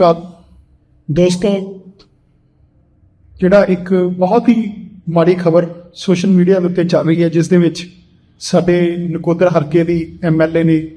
ਅਕਾਲ ਦੋਸਤੋ ਜਿਹੜਾ ਇੱਕ ਬਹੁਤ ਹੀ ਮਾੜੀ ਖਬਰ ਸੋਸ਼ਲ ਮੀਡੀਆ ਦੇ ਉੱਤੇ ਚੱਲ ਰਹੀ ਹੈ, ਜਿਸ ਦੇ ਵਿੱਚ ਸਾਡੇ ਨਕੋਦਰ ਹਲਕੇ ਦੀ ਐਮਐਲਏ ਨੇ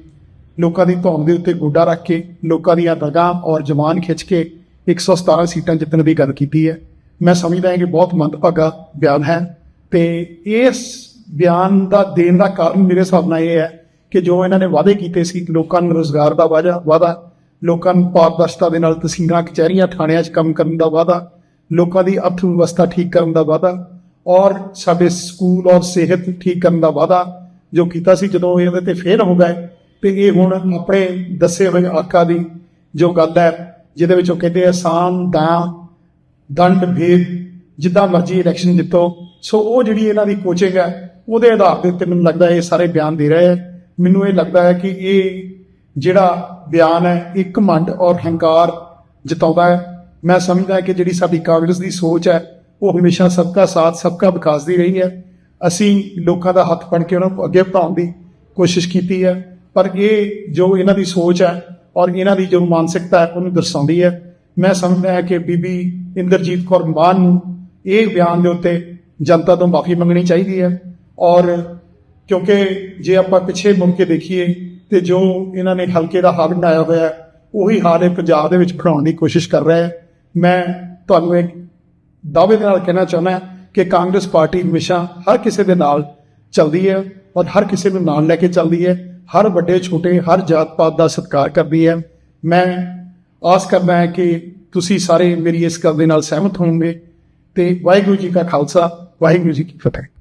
ਲੋਕਾਂ ਦੀ ਧੌਣ ਦੇ ਉੱਤੇ ਗੋਡਾ ਰੱਖ ਕੇ, ਲੋਕਾਂ ਦੀਆਂ ਰਗਾਂ ਔਰ ਜਵਾਨ ਖਿੱਚ ਕੇ 117 ਸੀਟਾਂ ਜਿੱਤਣ ਦੀ ਗੱਲ ਕੀਤੀ ਹੈ। ਮੈਂ ਸਮਝਦਾ ਹਾਂ ਕਿ ਬਹੁਤ ਮੰਦਭਾਗਾ ਬਿਆਨ ਹੈ ਤੇ ਇਸ ਬਿਆਨ ਦਾ ਦੇਣ ਦਾ ਕਾਰਨ ਮੇਰੇ ਹਿਸਾਬ ਨਾਲ ਇਹ ਹੈ ਕਿ ਜੋ ਇਹਨਾਂ ਨੇ ਵਾਅਦੇ ਕੀਤੇ ਸੀ ਲੋਕਾਂ ਨੂੰ ਰੋਜ਼ਗਾਰ ਦਾ ਵਾਅਦਾ ਵਾਅਦਾ ਲੋਕਾਂ ਨੂੰ ਪਾਰਦਰਸ਼ਤਾ ਦੇ ਨਾਲ ਤਹਿਸੀਲਾਂ ਕਚਹਿਰੀਆਂ, ਥਾਣਿਆਂ 'ਚ ਕੰਮ ਕਰਨ ਦਾ ਵਾਅਦਾ, ਲੋਕਾਂ ਦੀ ਅਰਥ ਵਿਵਸਥਾ ਠੀਕ ਕਰਨ ਦਾ ਵਾਅਦਾ ਔਰ ਸਾਡੇ ਸਕੂਲ ਔਰ ਸਿਹਤ ਠੀਕ ਕਰਨ ਦਾ ਵਾਅਦਾ ਜੋ ਕੀਤਾ ਸੀ, ਜਦੋਂ ਇਹਦੇ ਤੇ ਫੇਰ ਹੋ ਗਏ ਤੇ ਇਹ ਹੁਣ ਆਪਣੇ ਦੱਸੇ ਹੋਏ ਆਕਾ ਦੀ ਜੋ ਗੱਲ ਹੈ, ਜਿਹਦੇ ਵਿੱਚ ਉਹ ਕਹਿੰਦੇ ਆ ਸਾਮ ਦਾ ਦੰਡ, ਭੇਦ, ਜਿੱਦਾਂ ਮਰਜ਼ੀ ਇਲੈਕਸ਼ਨ ਜਿੱਤੋ। ਸੋ ਉਹ ਜਿਹੜੀ ਇਹਨਾਂ ਦੀ ਕੋਚਿੰਗ ਹੈ, ਉਹਦੇ ਆਧਾਰ ਦੇ ਉੱਤੇ ਮੈਨੂੰ ਲੱਗਦਾ ਇਹ ਸਾਰੇ ਬਿਆਨ ਦੇ ਰਹੇ ਹੈ। ਮੈਨੂੰ ਇਹ ਲੱਗਦਾ ਹੈ ਕਿ ਇਹ ਜਿਹੜਾ ਬਿਆਨ ਹੈ, ਇੱਕ ਮੰਡ ਔਰ ਹੰਕਾਰ ਜਤਾਉਂਦਾ ਹੈ। ਮੈਂ ਸਮਝਦਾ ਕਿ ਜਿਹੜੀ ਸਾਡੀ ਕਾਂਗਰਸ ਦੀ ਸੋਚ ਹੈ, ਉਹ ਹਮੇਸ਼ਾ ਸਭ ਸਬਕਾ ਸਾਥ ਸਭ ਸਬਕਾ ਵਿਕਾਸ ਦੀ ਰਹੀ ਹੈ। ਅਸੀਂ ਲੋਕਾਂ ਦਾ ਹੱਥ ਫੜ ਕੇ ਉਹਨਾਂ ਨੂੰ ਅੱਗੇ ਵਧਾਉਣ ਦੀ ਕੋਸ਼ਿਸ਼ ਕੀਤੀ ਹੈ, ਪਰ ਇਹ ਜੋ ਇਹਨਾਂ ਦੀ ਸੋਚ ਹੈ ਔਰ ਇਹਨਾਂ ਦੀ ਜੋ ਮਾਨਸਿਕਤਾ ਹੈ, ਉਹਨੂੰ ਦਰਸਾਉਂਦੀ ਹੈ। ਮੈਂ ਸਮਝਦਾ ਹਾਂ ਕਿ ਬੀਬੀ ਇੰਦਰਜੀਤ ਕੌਰ ਮਾਨ ਨੂੰ ਇਹ ਬਿਆਨ ਦੇ ਉੱਤੇ ਜਨਤਾ ਤੋਂ ਮਾਫੀ ਮੰਗਣੀ ਚਾਹੀਦੀ ਹੈ ਔਰ ਕਿਉਂਕਿ ਜੇ ਆਪਾਂ ਪਿੱਛੇ ਮੁੜ ਕੇ ਦੇਖੀਏ ਤੇ ਜੋ ਇਹਨਾਂ ਨੇ ਹਲਕੇ ਦਾ ਹਾਲ ਬਣਾਇਆ ਹੋਇਆ ਉਹੀ ਹਾਲ ਇਹ ਪੰਜਾਬ ਦੇ ਵਿੱਚ ਬਣਾਉਣ ਦੀ ਕੋਸ਼ਿਸ਼ ਕਰ ਰਿਹਾ ਹੈ। ਮੈਂ ਤੁਹਾਨੂੰ ਇੱਕ ਦਾਅਵੇ ਦੇ ਨਾਲ ਕਹਿਣਾ ਚਾਹੁੰਦਾ ਕਿ ਕਾਂਗਰਸ ਪਾਰਟੀ ਹਮੇਸ਼ਾ ਹਰ ਕਿਸੇ ਦੇ ਨਾਲ ਚੱਲਦੀ ਹੈ ਔਰ ਹਰ ਕਿਸੇ ਨੂੰ ਨਾਲ ਲੈ ਕੇ ਚੱਲਦੀ ਹੈ। ਹਰ ਵੱਡੇ, ਛੋਟੇ, ਹਰ ਜਾਤ ਪਾਤ ਦਾ ਸਤਿਕਾਰ ਕਰਦੀ ਹੈ। ਮੈਂ ਆਸ ਕਰਦਾ ਹਾਂ ਕਿ ਤੁਸੀਂ ਸਾਰੇ ਮੇਰੀ ਇਸ ਗੱਲ ਦੇ ਨਾਲ ਸਹਿਮਤ ਹੋਵੋਗੇ। ਤੇ ਵਾਹਿਗੁਰੂ ਜੀ ਕਾ ਖਾਲਸਾ, ਵਾਹਿਗੁਰੂ ਜੀ ਕੀ ਫਤਿਹ।